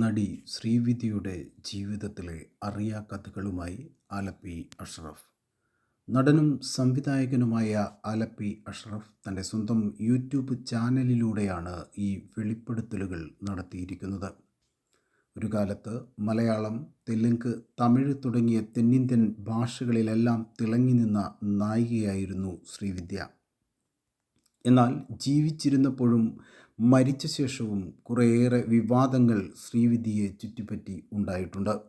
നടി ശ്രീവിദ്യയുടെ ജീവിതത്തിലെ അറിയാ കഥകളുമായി ആലപ്പി അഷ്റഫ്. നടനും സംവിധായകനുമായ ആലപ്പി അഷ്റഫ് തന്റെ സ്വന്തം യൂട്യൂബ് ചാനലിലൂടെയാണ് ഈ വെളിപ്പെടുത്തലുകൾ നടത്തിയിരിക്കുന്നത്. ഒരു കാലത്ത് മലയാളം തെലുങ്ക് തമിഴ് തുടങ്ങിയ തെന്നിന്ത്യൻ ഭാഷകളിലെല്ലാം തിളങ്ങി നിന്ന നായികയായിരുന്നു ശ്രീവിദ്യ. എന്നാൽ ജീവിച്ചിരുന്നപ്പോഴും മരിച്ച ശേഷവും കുറേയേറെ വിവാദങ്ങൾ ശ്രീവിദ്യയെ ചുറ്റിപ്പറ്റി ഉണ്ടായിട്ടുണ്ട്.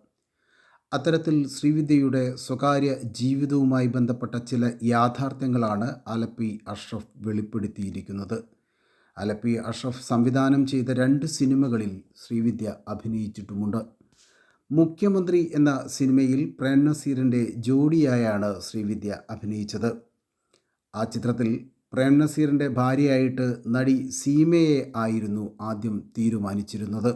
അത്തരത്തിൽ ശ്രീവിദ്യയുടെ സ്വകാര്യ ജീവിതവുമായി ബന്ധപ്പെട്ട ചില യാഥാർത്ഥ്യങ്ങളാണ് അലപ്പി അഷ്റഫ് വെളിപ്പെടുത്തിയിരിക്കുന്നത്. അലപ്പി അഷ്റഫ് സംവിധാനം ചെയ്ത രണ്ട് സിനിമകളിൽ ശ്രീവിദ്യ അഭിനയിച്ചിട്ടുമുണ്ട്. മുഖ്യമന്ത്രി എന്ന സിനിമയിൽ പ്രേംനസീറിന്റെ ജോഡിയായാണ് ശ്രീവിദ്യ അഭിനയിച്ചത്. ആ ചിത്രത്തിൽ പ്രേം നസീറിന്റെ ഭാര്യയായിട്ട് നടി സീമയെ ആയിരുന്നു ആദ്യം തീരുമാനിച്ചിരുന്നത്.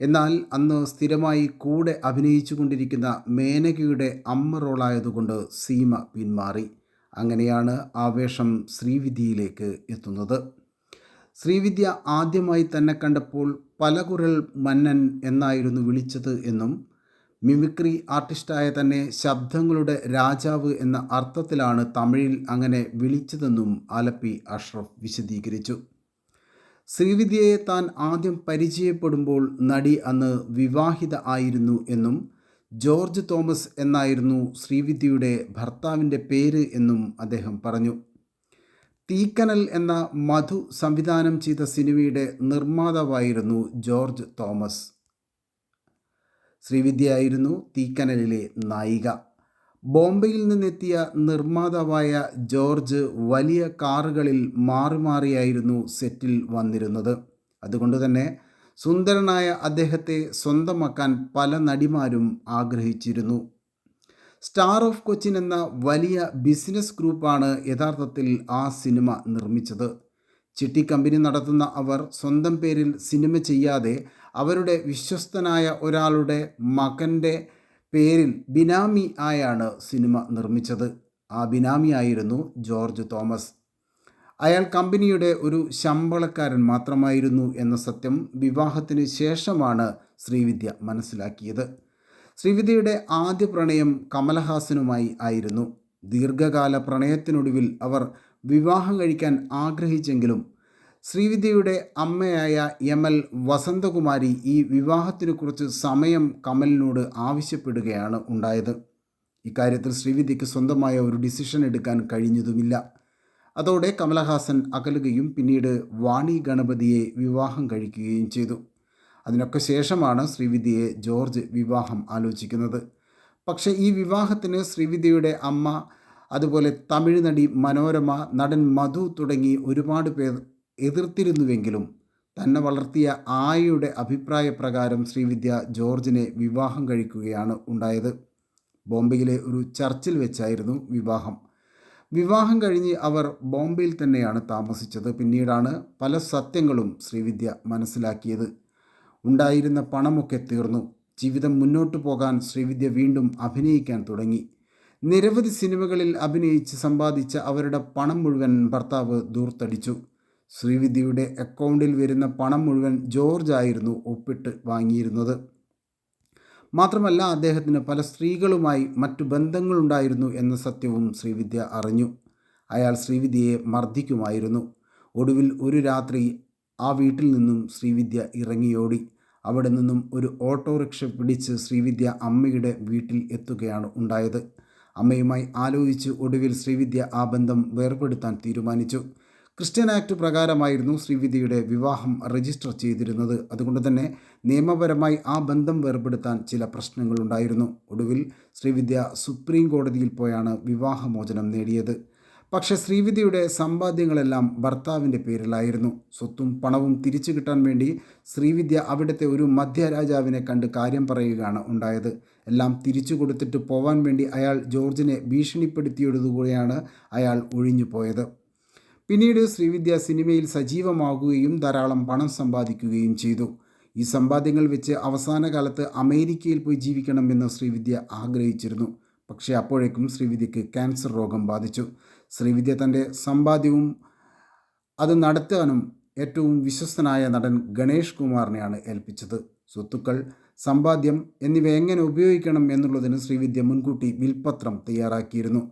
എന്നാൽ അന്ന് സ്ഥിരമായി കൂടെ അഭിനയിച്ചു കൊണ്ടിരിക്കുന്ന മേനകയുടെ അമ്മ റോളായതുകൊണ്ട് സീമ പിന്മാറി. അങ്ങനെയാണ് ആവേശം ശ്രീവിദ്യയിലേക്ക് എത്തുന്നത്. ശ്രീവിദ്യ ആദ്യമായി തന്നെ കണ്ടപ്പോൾ പലകുരൽ മന്നൻ എന്നായിരുന്നു വിളിച്ചത് എന്നും മിമിക്രി ആർട്ടിസ്റ്റായ തന്നെ ശബ്ദങ്ങളുടെ രാജാവ് എന്ന അർത്ഥത്തിലാണ് തമിഴിൽ അങ്ങനെ വിളിച്ചതെന്നും ആലപ്പി അഷ്റഫ് വിശദീകരിച്ചു. ശ്രീവിദ്യയെ താൻ ആദ്യം പരിചയപ്പെടുമ്പോൾ നടി അന്ന് വിവാഹിത ആയിരുന്നു എന്നും ജോർജ് തോമസ് എന്നായിരുന്നു ശ്രീവിദ്യയുടെ ഭർത്താവിന്റെ പേര് എന്നും അദ്ദേഹം പറഞ്ഞു. തീക്കനൽ എന്ന മധു സംവിധാനം ചെയ്ത സിനിമയുടെ നിർമ്മാതാവായിരുന്നു ജോർജ് തോമസ്. ശ്രീവിദ്യയായിരുന്നു തീക്കനലിലെ നായിക. ബോംബെയിൽ നിന്നെത്തിയ നിർമ്മാതാവായ ജോർജ് വലിയ കാറുകളിൽ മാറി മാറിയായിരുന്നു സെറ്റിൽ വന്നിരുന്നത്. അതുകൊണ്ട് തന്നെ സുന്ദരനായ അദ്ദേഹത്തെ സ്വന്തമാക്കാൻ പല നടിമാരും ആഗ്രഹിച്ചിരുന്നു. സ്റ്റാർ ഓഫ് കൊച്ചിൻ എന്ന വലിയ ബിസിനസ് ഗ്രൂപ്പാണ് യഥാർത്ഥത്തിൽ ആ സിനിമ നിർമ്മിച്ചത്. ചിട്ടി കമ്പനി നടത്തുന്ന അവർ സ്വന്തം പേരിൽ സിനിമ ചെയ്യാതെ അവരുടെ വിശ്വസ്തനായ ഒരാളുടെ മകന്റെ പേരിൽ ബിനാമി ആയാണ് സിനിമ നിർമ്മിച്ചത്. ആ ബിനാമി ആയിരുന്നു ജോർജ് തോമസ്. അയാൾ കമ്പനിയുടെ ഒരു ശമ്പളക്കാരൻ മാത്രമായിരുന്നു എന്ന സത്യം വിവാഹത്തിന് ശേഷമാണ് ശ്രീവിദ്യ മനസ്സിലാക്കിയത്. ശ്രീവിദ്യയുടെ ആദ്യ പ്രണയം കമലഹാസനുമായി ആയിരുന്നു. ദീർഘകാല പ്രണയത്തിനൊടുവിൽ അവർ വിവാഹം കഴിക്കാൻ ആഗ്രഹിച്ചെങ്കിലും ശ്രീവിദ്യയുടെ അമ്മയായ എം എൽ വസന്തകുമാരി ഈ വിവാഹത്തിനു കുറിച്ച് സമയം കമലിനോട് ആവശ്യപ്പെടുകയാണ് ഉണ്ടായത്. ഇക്കാര്യത്തിൽ ശ്രീവിദ്യയ്ക്ക് സ്വന്തമായ ഒരു ഡിസിഷൻ എടുക്കാൻ കഴിഞ്ഞതുമില്ല. അതോടെ കമലഹാസൻ അകലുകയും പിന്നീട് വാണി ഗണപതിയെ വിവാഹം കഴിക്കുകയും ചെയ്തു. അതിനൊക്കെ ശേഷമാണ് ശ്രീവിദ്യയെ ജോർജ് വിവാഹം ആലോചിക്കുന്നത്. പക്ഷേ ഈ വിവാഹത്തിന് ശ്രീവിദ്യയുടെ അമ്മ അതുപോലെ തമിഴ് നടി മനോരമ നടൻ മധു തുടങ്ങി ഒരുപാട് പേർ എതിർത്തിരുന്നുവെങ്കിലും തന്നെ വളർത്തിയ ആയയുടെ അഭിപ്രായ പ്രകാരം ശ്രീവിദ്യ ജോർജിനെ വിവാഹം കഴിക്കുകയാണ് ഉണ്ടായത്. ബോംബെയിലെ ഒരു ചർച്ചിൽ വെച്ചായിരുന്നു വിവാഹം. വിവാഹം കഴിഞ്ഞ് അവർ ബോംബെയിൽ തന്നെയാണ് താമസിച്ചത്. പിന്നീടാണ് പല സത്യങ്ങളും ശ്രീവിദ്യ മനസ്സിലാക്കിയത്. ഉണ്ടായിരുന്ന പണമൊക്കെ തീർന്നു. ജീവിതം മുന്നോട്ടു പോകാൻ ശ്രീവിദ്യ വീണ്ടും അഭിനയിക്കാൻ തുടങ്ങി. നിരവധി സിനിമകളിൽ അഭിനയിച്ച് സമ്പാദിച്ച അവരുടെ പണം മുഴുവൻ ഭർത്താവ് ദൂർത്തടിച്ചു. ശ്രീവിദ്യയുടെ അക്കൗണ്ടിൽ വരുന്ന പണം മുഴുവൻ ജോർജ് ആയിരുന്നു ഒപ്പിട്ട് വാങ്ങിയിരുന്നത്. മാത്രമല്ല അദ്ദേഹത്തിന് പല സ്ത്രീകളുമായി മറ്റു ബന്ധങ്ങളുണ്ടായിരുന്നു എന്ന സത്യവും ശ്രീവിദ്യ അറിഞ്ഞു. അയാൾ ശ്രീവിദ്യയെ മർദ്ദിക്കുമായിരുന്നു. ഒടുവിൽ ഒരു രാത്രി ആ വീട്ടിൽ നിന്നും ശ്രീവിദ്യ ഇറങ്ങിയോടി. അവിടെ നിന്നും ഒരു ഓട്ടോറിക്ഷ പിടിച്ച് ശ്രീവിദ്യ അമ്മയുടെ വീട്ടിൽ എത്തുകയാണ് ഉണ്ടായത്. അമ്മയുമായി ആലോചിച്ച് ഒടുവിൽ ശ്രീവിദ്യ ആ ബന്ധം വേർപെടുത്താൻ തീരുമാനിച്ചു. ക്രിസ്ത്യൻ ആക്ട് പ്രകാരമായിരുന്നു ശ്രീവിധിയുടെ വിവാഹം രജിസ്റ്റർ ചെയ്തിരുന്നത്. അതുകൊണ്ട് തന്നെ നിയമപരമായി ആ ബന്ധം വേർപെടുത്താൻ ചില പ്രശ്നങ്ങളുണ്ടായിരുന്നു. ഒടുവിൽ ശ്രീവിദ്യ സുപ്രീം കോടതിയിൽ പോയാണ് വിവാഹമോചനം നേടിയത്. പക്ഷേ ശ്രീവിദ്യയുടെ സമ്പാദ്യങ്ങളെല്ലാം ഭർത്താവിന്റെ പേരിലായിരുന്നു. സ്വത്തും പണവും തിരിച്ചു കിട്ടാൻ വേണ്ടി ശ്രീവിദ്യ അവിടുത്തെ ഒരു മധ്യരാജാവിനെ കണ്ട് കാര്യം പറയുകയാണ് ഉണ്ടായത്. എല്ലാം തിരിച്ചു കൊടുത്തിട്ട് പോവാൻ വേണ്ടി അയാൾ ജോർജിനെ ഭീഷണിപ്പെടുത്തിയെടുത്തുകൂടെയാണ് അയാൾ ഒഴിഞ്ഞു പോയത് പിന്നീട് ശ്രീവിദ്യ സിനിമയിൽ സജീവമാകുകയും ധാരാളം പണം സമ്പാദിക്കുകയും ചെയ്തു. ഈ സമ്പാദ്യങ്ങൾ വെച്ച് അവസാന കാലത്ത് അമേരിക്കയിൽ പോയി ജീവിക്കണമെന്ന് ശ്രീവിദ്യ ആഗ്രഹിച്ചിരുന്നു. പക്ഷേ അപ്പോഴേക്കും ശ്രീവിദ്യക്ക് ക്യാൻസർ രോഗം ബാധിച്ചു. ശ്രീവിദ്യ തന്റെ സമ്പാദ്യവും അത് നടത്താനും ഏറ്റവും വിശ്വസ്തനായ നടൻ ഗണേഷ് കുമാറിനെയാണ് ഏൽപ്പിച്ചത്. സ്വത്തുക്കൾ സമ്പാദ്യം എന്നിവ എങ്ങനെ ഉപയോഗിക്കണം എന്നുള്ളതിന് ശ്രീവിദ്യ മുൻകൂട്ടി വിൽപ്പത്രം തയ്യാറാക്കിയിരുന്നു.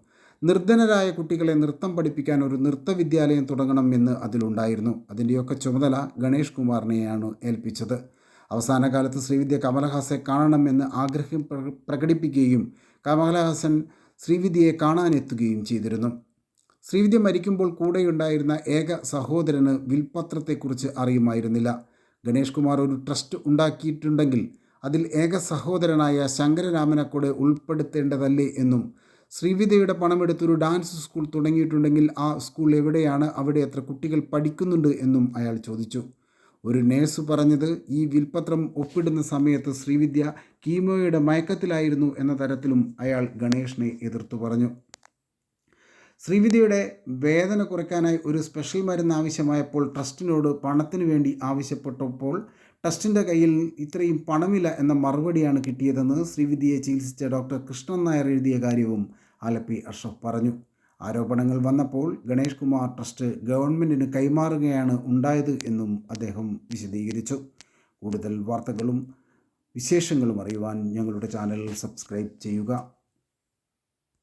നിർധനരായ കുട്ടികളെ നൃത്തം പഠിപ്പിക്കാൻ ഒരു നൃത്തവിദ്യാലയം തുടങ്ങണം എന്ന് അതിലുണ്ടായിരുന്നു. അതിന്റെയൊക്കെ ചുമതല ഗണേഷ് കുമാറിനെയാണ് ഏൽപ്പിച്ചത്. അവസാന കാലത്ത് ശ്രീവിദ്യ കമലഹാസനെ കാണണമെന്ന് ആഗ്രഹം പ്ര- പ്രകടിപ്പിക്കുകയും കമലഹാസൻ ശ്രീവിദ്യയെ കാണാനെത്തുകയും ചെയ്തിരുന്നു. ശ്രീവിദ്യ മരിക്കുമ്പോൾ കൂടെയുണ്ടായിരുന്ന ഏക സഹോദരന് വിൽപത്രത്തെക്കുറിച്ച് അറിയുമായിരുന്നില്ല. ഗണേഷ് കുമാർ ഒരു ട്രസ്റ്റ് ഉണ്ടാക്കിയിട്ടുണ്ടെങ്കിൽ അതിൽ ഏക സഹോദരനായ ശങ്കരരാമനെ കൂടെ ഉൾപ്പെടുത്തേണ്ടതല്ലേ എന്നും ശ്രീവിദ്യയുടെ പണമെടുത്തൊരു ഡാൻസ് സ്കൂൾ തുടങ്ങിയിട്ടുണ്ടെങ്കിൽ ആ സ്കൂൾ എവിടെയാണ്? അവിടെ എത്ര കുട്ടികൾ പഠിക്കുന്നുണ്ട് എന്നും അയാൾ ചോദിച്ചു. ഒരു നേഴ്സ് പറഞ്ഞത് ഈ വിൽപത്രം ഒപ്പിടുന്ന സമയത്ത് ശ്രീവിദ്യ കീമോയുടെ മയക്കത്തിലായിരുന്നു എന്ന തരത്തിലും അയാൾ ഗണേഷിനെ എതിർത്തു പറഞ്ഞു. ശ്രീവിദ്യയുടെ വേദന കുറയ്ക്കാനായി ഒരു സ്പെഷ്യൽ മരുന്ന് ആവശ്യമായപ്പോൾ ട്രസ്റ്റിനോട് പണത്തിനു വേണ്ടി ആവശ്യപ്പെട്ടപ്പോൾ ട്രസ്റ്റിന്റെ കയ്യിൽ ഇത്രയും പണമില്ല എന്ന മറുപടിയാണ് കിട്ടിയതെന്ന് ശ്രീവിദ്യയെ ചികിത്സിച്ച ഡോക്ടർ കൃഷ്ണൻ നായർ എഴുതിയ കാര്യവും ആലപ്പി അഷ്റഫ് പറഞ്ഞു. ആരോപണങ്ങൾ വന്നപ്പോൾ ഗണേഷ് കുമാർ ട്രസ്റ്റ് ഗവൺമെന്റിന് കൈമാറുകയാണ് ഉണ്ടായത് എന്നും അദ്ദേഹം വിശദീകരിച്ചു. കൂടുതൽ വാർത്തകളും വിശേഷങ്ങളും അറിയുവാൻ ഞങ്ങളുടെ ചാനൽ സബ്സ്ക്രൈബ് ചെയ്യുക.